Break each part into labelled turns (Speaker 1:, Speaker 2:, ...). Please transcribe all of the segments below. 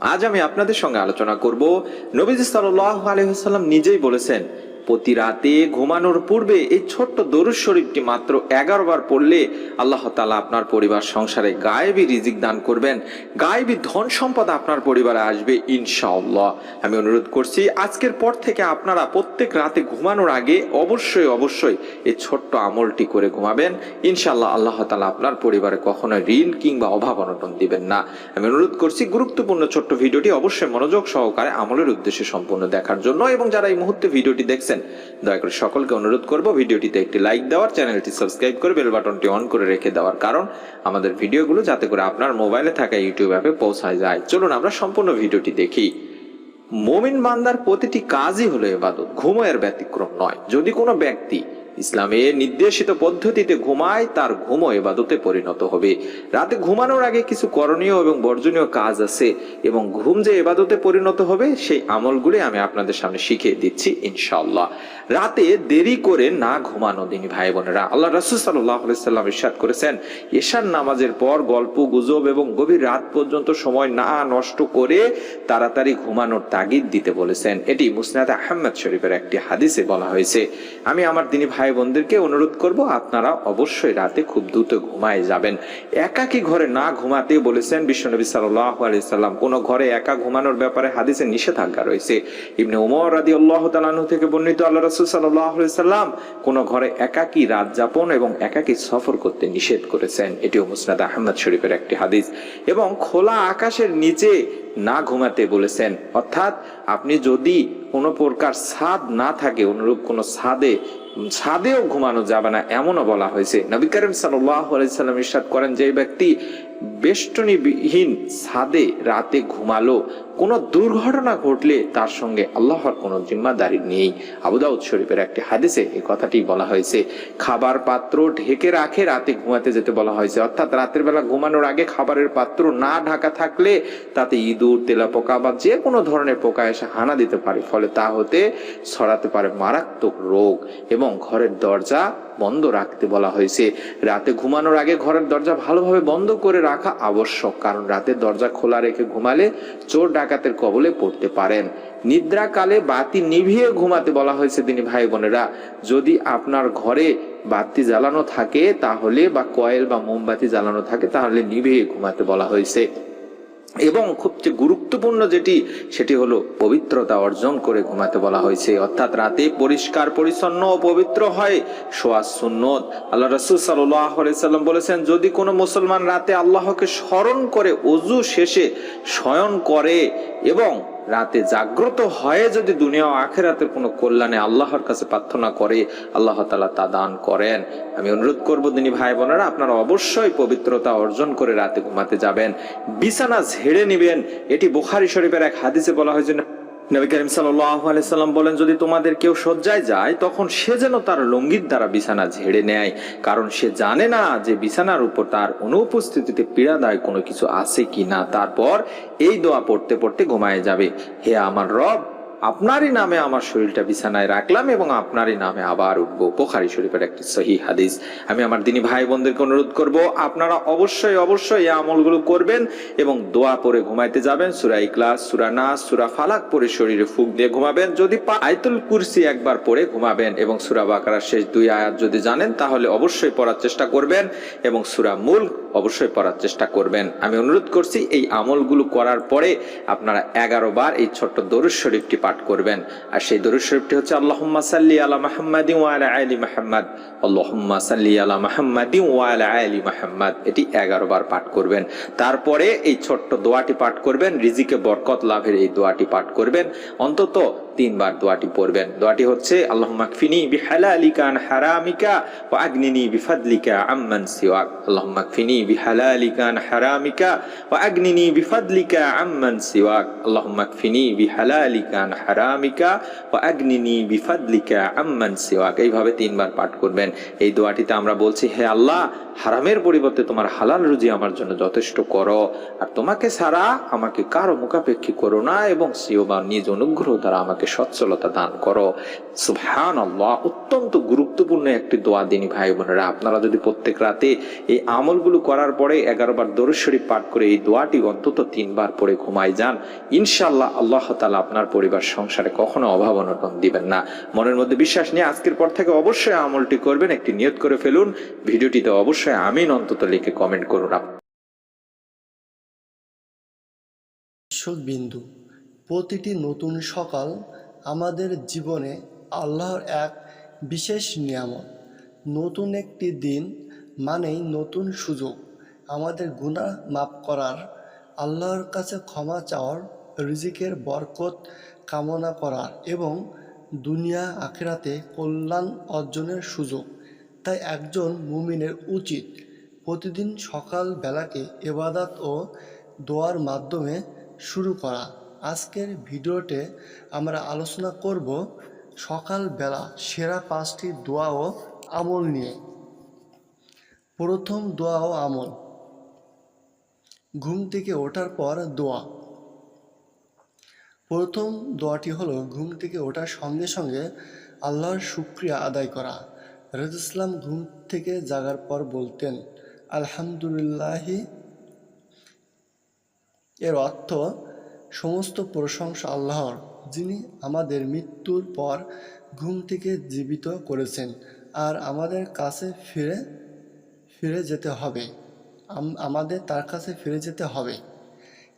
Speaker 1: আজ আমি আপনাদের সঙ্গে আলোচনা করব। নবীজ সাল্লাহ আলহিহাল্লাম নিজেই বলেছেন প্রতি রাতে ঘুমানোর পূর্বে এই ছোট্ট দরুদ শরীফটি মাত্র এগারো বার পড়লে আল্লাহ তালা আপনার পরিবার সংসারে গায়েবী রিজিক দান করবেন। গায়েবী ধন সম্পদ আপনার পরিবারে আসবে ইনশাআল্লাহ। আমি অনুরোধ করছি, আজকের পর থেকে আপনারা প্রত্যেক রাতে ঘুমানোর আগে অবশ্যই অবশ্যই এই ছোট্ট আমলটি করে ঘুমাবেন। ইনশাআল্লাহ আল্লাহ তালা আপনার পরিবারে কখনো ঋণ কিংবা অভাব অনটন দিবেন না। আমি অনুরোধ করছি, গুরুত্বপূর্ণ ছোট্ট ভিডিওটি অবশ্যই মনোযোগ সহকারে আমলের উদ্দেশ্যে সম্পূর্ণ দেখার জন্য এবং যারা এই মুহূর্তে ভিডিওটি দেখছেন দয়া করে সকলকে অনুরোধ করব ভিডিওটিতে একটি লাইক দেওয়ার, চ্যানেলটি সাবস্ক্রাইব করে বেল বাটনটি অন করে রেখে দেওয়ার কারণ আমাদের ভিডিওগুলো যাতে করে আপনার মোবাইলে থাকা ইউটিউব অ্যাপে পৌঁছায় যায়। চলুন আমরা সম্পূর্ণ ভিডিওটি দেখি। মোমিন বান্দার প্রতিটি কাজই হলো এবাদত ঘুমোয়ের ব্যতিক্রম নয়। যদি কোনো ব্যক্তি ইসলামে নির্দেশিত পদ্ধতিতে ঘুমায়, তার ঘুমও এবাদতে পরিণত হবে। রাতে ঘুমানোর আগে কিছু করণীয় এবং বর্জনীয় কাজ আছে এবং ঘুম যে এবাদতে পরিণত হবে, সেই আমলগুলি আমি আপনাদের সামনে শিখিয়ে দিচ্ছি, ইনশাআল্লাহ। রাতে দেরি করে না ঘুমানো, দিনী ভাই বোনেরা আল্লাহ রাসুল সাল্লাম ইরশাদ করেছেন, এশার নামাজের পর গল্প, গুজব এবং গভীর রাত পর্যন্ত সময় না নষ্ট করে তাড়াতাড়ি ঘুমানোর তাগিদ দিতে বলেছেন। এটি মুসনাদ আহমেদ শরীফের একটি হাদিসে বলা হয়েছে। আমি আমার দিনী ভাই বোনদেরকে অনুরোধ করব, আপনারা অবশ্যই রাতে খুব দ্রুত ঘুমায় যাবেন। একাকি ঘরে না ঘুমাতে বলেছেন বিশ্বনবী সাল্লাহ আলাইসাল্লাম কোনো ঘরে একা ঘুমানোর ব্যাপারে হাদিসে নিষেধাজ্ঞা রয়েছে। ইবনে উমর রাদি আল্লাহ তালানু থেকে বর্ণিত আল্লাহ রসুল সাল্লাহ সাল্লাম কোনো ঘরে একাকি রাত যাপন এবং একাকি সফর করতে নিষেধ করেছেন। এটিও মুসনাদ আহমদ শরীফের একটি হাদিস। এবং খোলা আকাশের নিচে না ঘুমাতে বলেছেন। অর্থাৎ আপনি যদি কোনো প্রকার স্বাদ না থাকে, অনুরূপ কোনো ছাদে ছাদেও ঘুমানো যাবে না, এমনও বলা হয়েছে। নবী করিম সাল্লাহ আলাইসাল্লাম ইসাদ করেন যে ব্যক্তি বেষ্টনীবিহীন ছাদে রাতে ঘুমালো। কোনো দুর্ঘটনা ঘটলে তার সঙ্গে আল্লাহর কোনো জিম্মাদারি নেই। আবুদাউদ শরীফের একটি হাদিসে এই কথাটি বলা হয়েছে। খাবার পাত্র ঢেকে রাখে, রাতে ঘুমাতে যেতে বলা হয়েছে। অর্থাৎ রাতের বেলা ঘুমানোর আগে খাবারের পাত্র না ঢাকা থাকলে তাতে ইঁদুর তেলা পোকা বা যে কোনো ধরনের পোকা এসে হানা দিতে পারে। ফলে তা হতে ছড়াতে পারে মারাত্মক রোগ এবং ঘরের দরজা বন্ধ রাখতে বলা হয়েছে। রাতে ঘুমানোর আগে ঘরের দরজা ভালোভাবে বন্ধ করে রাখা আবশ্যক, কারণ রাতে দরজা খোলা রেখে ঘুমালে চোর ডাকাতের কবলে পড়তে পারেন। নিদ্রাকালে বাতি নিভিয়ে ঘুমাতে বলা হয়েছে তিনি ভাই বোনেরা। যদি আপনার ঘরে বাতি জ্বালানো থাকে তাহলে বা কয়েল বা মোমবাতি জ্বালানো থাকে তাহলে নিভিয়ে ঘুমাতে বলা হয়েছে। এবং খুব যে গুরুত্বপূর্ণ যেটি, সেটি হলো পবিত্রতা অর্জন করে ঘুমাতে বলা হয়েছে। অর্থাৎ রাতে পরিষ্কার, পরিচ্ছন্ন ও পবিত্র হয় সোয়া সুন্নত। আল্লাহ রসুল সাল্লাম বলেছেন, যদি কোনো মুসলমান রাতে আল্লাহকে স্মরণ করে অজু শেষে শয়ন করে এবং রাতে জাগ্রত হয়ে যদি দুনিয়া আখেরাতের কোনো কল্যাণে আল্লাহর কাছে প্রার্থনা করে, আল্লাহ তালা তা দান করেন। আমি অনুরোধ করব, দিনী ভাই বোনেরা, আপনারা অবশ্যই পবিত্রতা অর্জন করে রাতে ঘুমাতে যাবেন। বিছানা ঝেড়ে নিবেন। এটি বুখারি শরীফের এক হাদিসে বলা হয়েছে নবী করিম সাল্লাম বলেন, যদি তোমাদের কেউ শয্যায় যায়, তখন সে যেন তার লঙ্গির দ্বারা বিছানা ঝেড়ে নেয়। কারণ সে জানে না যে বিছানার উপর তার অনুপস্থিতিতে পীড়াদায় কোনো কিছু আছে কি না তারপর এই দোয়া পড়তে পড়তে ঘুমায় যাবে। হে আমার রব আপনারই নামে আমার শরীরটা বিছানায় রাখলাম এবং আপনারই নামে আবার উঠবো। পোখারি শরীফের একটি সহি হাদিস। আমি আমার দিনী ভাই বোনদেরকে অনুরোধ করব, আপনারা অবশ্যই অবশ্যই এই আমলগুলো করবেন এবং দোয়া পরে ঘুমাইতে যাবেন। সুরা ইকলাস সুরা নাস, সুরা ফালাক পরে শরীরে ফুক দিয়ে ঘুমাবেন। যদি আয়তুল কুরসি একবার পরে ঘুমাবেন এবং সুরা বাকারার শেষ দুই আয়াত যদি জানেন, তাহলে অবশ্যই পড়ার চেষ্টা করবেন এবং সুরা মূল অবশ্যই পড়ার চেষ্টা করবেন। আমি অনুরোধ করছি, এই আমলগুলো করার পরে আপনারা এগারো বার এই ছোট্ট দরুদ শরীফটি পাঠ করবেন। আর সেই দরুদ শরীফটি হচ্ছে, আল্লাহুম্মা সাল্লি আলা মাহমাদি ওয়া আলা মাহাম্মাদ। আল্লাহুম্মা সাল্লি আলা মাহমাদি ওয়া আলা মাহাম্মাদ। এটি এগারো বার পাঠ করবেন। তারপরে এই ছোট্ট দোয়াটি পাঠ করবেন। রিজিকে বরকত লাভের এই দোয়াটি পাঠ করবেন। অন্তত তিনবার দোয়াটি পড়বেন। দোয়াটি হচ্ছে আল্লাহ মাকফিনি বিহালালিকা আন হারামিকা ওয়া আগনিনি বিফাদলিকা আম্মান সিওয়াক। আল্লাহ মাকফিনি বিহালালিকা আন হারামিকা ওয়া আগনিনি বিফাদলিকা আম্মান সিওয়াক। আল্লাহ মাকফিনি বিহালালিকা আন হারামিকা ওয়া আগনিনি বিফাদলিকা আম্মান সিওয়াক। এইভাবে তিনবার পাঠ করবেন। এই দোয়াটিতে আমরা বলছি, হে আল্লাহ হারামের পরিবর্তে তোমার হালাল রুজি আমার জন্য যথেষ্ট করো। আর তোমাকে ছাড়া আমাকে কারও মুখাপেক্ষী করো না এবং সিও বা নিজ অনুগ্রহ দ্বারা আমাকে সচ্ছলতা দান করো। সুবহান আল্লাহ অত্যন্ত গুরুত্বপূর্ণ একটি দোয়া দিনী ভাই বোনেরা। আপনারা যদি প্রত্যেক রাতে এই আমলগুলো করার পরে এগারো বার দরুদ পাঠ করে এই দোয়াটি অন্তত তিনবার পরে ঘুমায় যান ইনশাল্লাহ আল্লাহ তালা আপনার পরিবার সংসারে কখনো অভাব অনটন দিবেন না। মনের মধ্যে বিশ্বাস নিয়ে আজকের পর থেকে অবশ্যই আমলটি করবেন, একটি নিয়ত করে ফেলুন। ভিডিওটিতে অবশ্যই আমিন অন্তত লিখে কমেন্ট করুন।
Speaker 2: বিন্দু, প্রতিটি নতুন সকাল আমাদের জীবনে আল্লাহর এক বিশেষ নিয়ামত। নতুন একটি দিন মানেই নতুন সুযোগ। আমাদের গুণা মাফ করার, আল্লাহর কাছে ক্ষমা চাওয়ার, রিজিকের বরকত কামনা করার এবং দুনিয়া আখেরাতে কল্যাণ অর্জনের সুযোগ। তাই একজন মুমিনের উচিত প্রতিদিন সকাল বেলাকে এবাদাত ও দোয়ার মাধ্যমে শুরু করা। আজকের ভিডিওতে আমরা আলোচনা করব সকালবেলা সেরা পাঁচটি দোয়া ও আমল নিয়ে। প্রথম দোয়া ও আমল। ঘুম থেকে ওঠার পর দোয়া। প্রথম দোয়াটি হলো ঘুম থেকে ওঠার সঙ্গে সঙ্গে আল্লাহর শুক্রিয়া আদায় করা। রজ ইসলাম ঘুম থেকে জাগার পর বলতেন, আলহামদুলিল্লাহি। এর অর্থ, সমস্ত প্রশংসা আল্লাহর, যিনি আমাদের মৃত্যুর পর ঘুম থেকে জীবিত করেছেন, আর আমাদের কাছে ফিরে ফিরে যেতে হবে। আমাদের তার কাছে ফিরে যেতে হবে।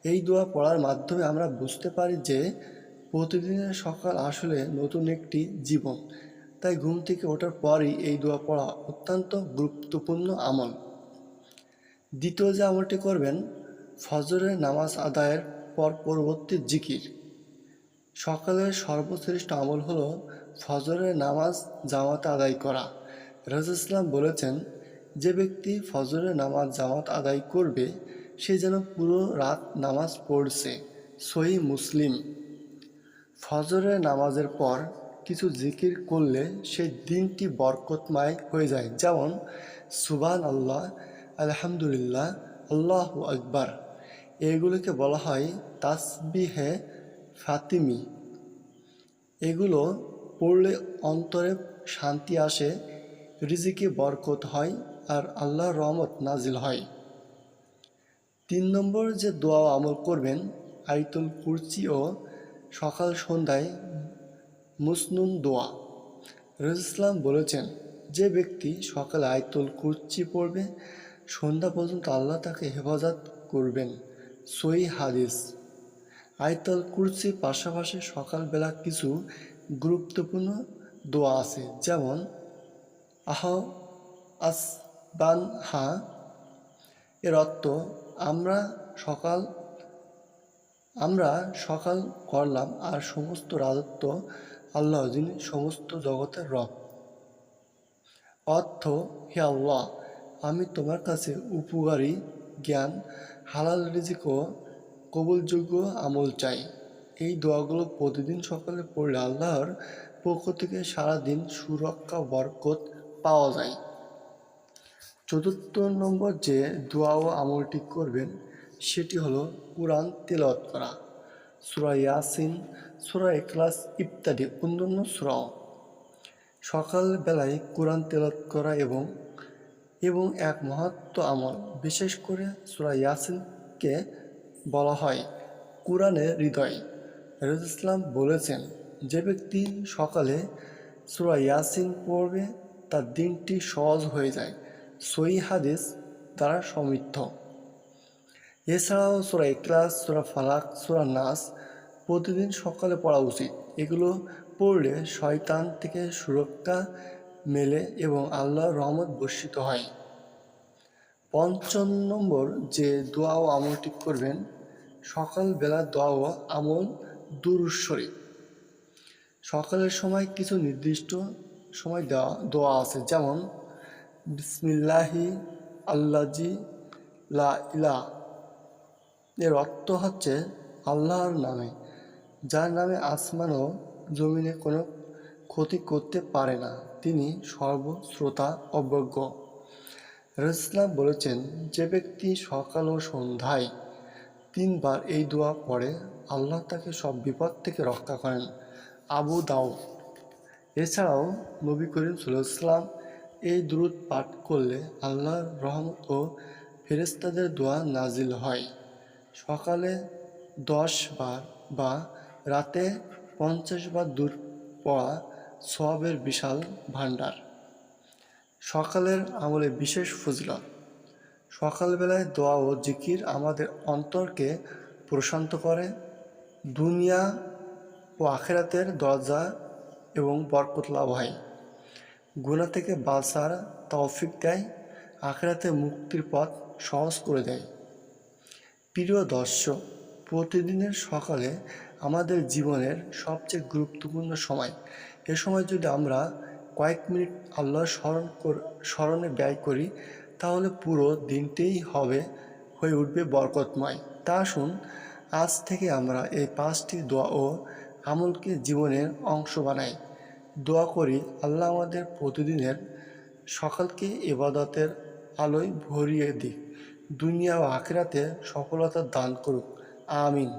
Speaker 2: এই দোয়া পড়ার মাধ্যমে আমরা বুঝতে পারি যে, প্রতিদিনের সকাল আসলে নতুন একটি জীবন। তাই ঘুম থেকে ওঠার পরই এই দোয়া পড়া অত্যন্ত গুরুত্বপূর্ণ আমল। দ্বিতীয় যে আমলটি করবেন, ফজরের নামাজ আদায়ের পর পরবর্তী জিকির। সকালের সর্বশ্রেষ্ঠ আমল হলো ফজরের নামাজ জামাতে আদায় করা। রাজ ইসলাম বলেছেন, যে ব্যক্তি ফজরের নামাজ জামাত আদায় করবে, সে যেন পুরো রাত নামাজ পড়ছে। সহি মুসলিম। ফজরের নামাজের পর কিছু জিকির করলে সেই দিনটি বরকতময় হয়ে যায়। যেমন সুবান আল্লাহ আলহামদুলিল্লাহ, আল্লাহ আকবার। এগুলোকে বলা হয় তাসবিহে ফাতিমি। এগুলো পড়লে অন্তরে শান্তি আসে, রিজিকে বরকত হয় আর আল্লাহর রহমত নাজিল হয়। তিন নম্বর যে দোয়া আমল করবেন, আইতুল কুরচি ও সকাল সন্ধ্যায় মুসনুন দোয়া। রজ ইসলাম বলেছেন, যে ব্যক্তি সকালে আয়তুল কুরচি পড়বে, সন্ধ্যা পর্যন্ত আল্লাহ তাকে হেফাজত করবেন। সই হাদিস। আয়তাল কুরসি পাশাপাশি সকালবেলা কিছু গুরুত্বপূর্ণ দোয়া আছে, যেমন আহ আসবান হা এর অর্থ, আমরা সকাল আমরা সকাল করলাম আর সমস্ত রাজত্ব আল্লাহ যিনি সমস্ত জগতের রব। অর্থ, হে আল্লাহ, আমি তোমার কাছে উপকারী, জ্ঞান, হালাল রিজিক ও কবুলযোগ্য আমল চাই। এই দোয়াগুলো প্রতিদিন সকালে পড়লে আল্লাহর পক্ষ থেকে সারাদিন সুরক্ষা, বরকত পাওয়া যায়। চতুর্থ নম্বর যে দোয়া ও আমলটি করবেন, সেটি হলো কোরআন তেলাওয়াত করা। সুরা ইয়াসিন, সুরা এক্লাস ইত্যাদি অন্যান্য সুরাও সকালবেলায় কোরআন তেলাওয়াত করা এবং এবং এক মহত্ব আমল, বিশেষ করে সুরা ইয়াসিনকে বলা হয় কোরআনের হৃদয়। রজ ইসলাম বলেছেন, যে ব্যক্তি সকালে সুরা ইয়াসিন পড়বে, তার দিনটি সহজ হয়ে যায়। সই হাদিস দ্বারা সমৃদ্ধ। এছাড়াও সুরা ইকলাস সুরা ফালাক, সুরা নাস প্রতিদিন সকালে পড়া উচিত। এগুলো পড়লে শয়তান থেকে সুরক্ষা মেলে এবং আল্লাহর রহমত বর্ষিত হয়। পঞ্চম নম্বর যে দোয়া ও আমলটি করবেন, সকালবেলা দোয়া ও আমল দুরুদ শরীফ। সকালের সময় কিছু নির্দিষ্ট সময় দেওয়া, দোয়া আছে, যেমন, বিসমিল্লাহি আল্লাজি লা ইলা এর অর্থ হচ্ছে আল্লাহর নামে, যার নামে আসমান ও জমিনে কোনো ক্ষতি করতে পারে না। তিনি সর্বশ্রোতা অবজ্ঞ। রসলাম বলেছেন, যে ব্যক্তি সকাল ও সন্ধ্যায় তিনবার এই দোয়া পড়ে, আল্লাহ তাকে সব বিপদ থেকে রক্ষা করেন। আবু দাও এছাড়াও নবী করিম সাল্লাম এই দ্রুত পাঠ করলে আল্লাহর রহমত ও ফেরেস্তাদের দোয়া নাজিল হয়। সকালে দশ বার বা রাতে পঞ্চাশ বার দূর পড়া সবের বিশাল ভাণ্ডার। সকালের আমলে বিশেষ ফজিলত। সকালবেলায় দোয়া ও জিকির আমাদের অন্তরকে প্রশান্ত করে। দুনিয়া ও আখেরাতের দরজা এবং বরকত লাভ হয়। গুণা থেকে বাঁচার তৌফিক দেয়। আখেরাতে মুক্তির পথ সহজ করে দেয়। প্রিয় দর্শক, প্রতিদিনের সকালে আমাদের জীবনের সবচেয়ে গুরুত্বপূর্ণ সময়। এ সময় যদি আমরা কয়েক মিনিট আল্লাহ স্মরণ স্মরণে ব্যয় করি, তাহলে পুরো দিনটিই হবে, হয়ে উঠবে বরকতময়। তা আসুন, আজ থেকে আমরা এই পাঁচটি দোয়া ও আমলকে জীবনের অংশ বানাই। দোয়া করি, আল্লাহ আমাদের প্রতিদিনের সকালকে ইবাদতের আলোয় ভরিয়ে দিক। দুনিয়া ও আখেরাতে সফলতা দান করুক। আমিন।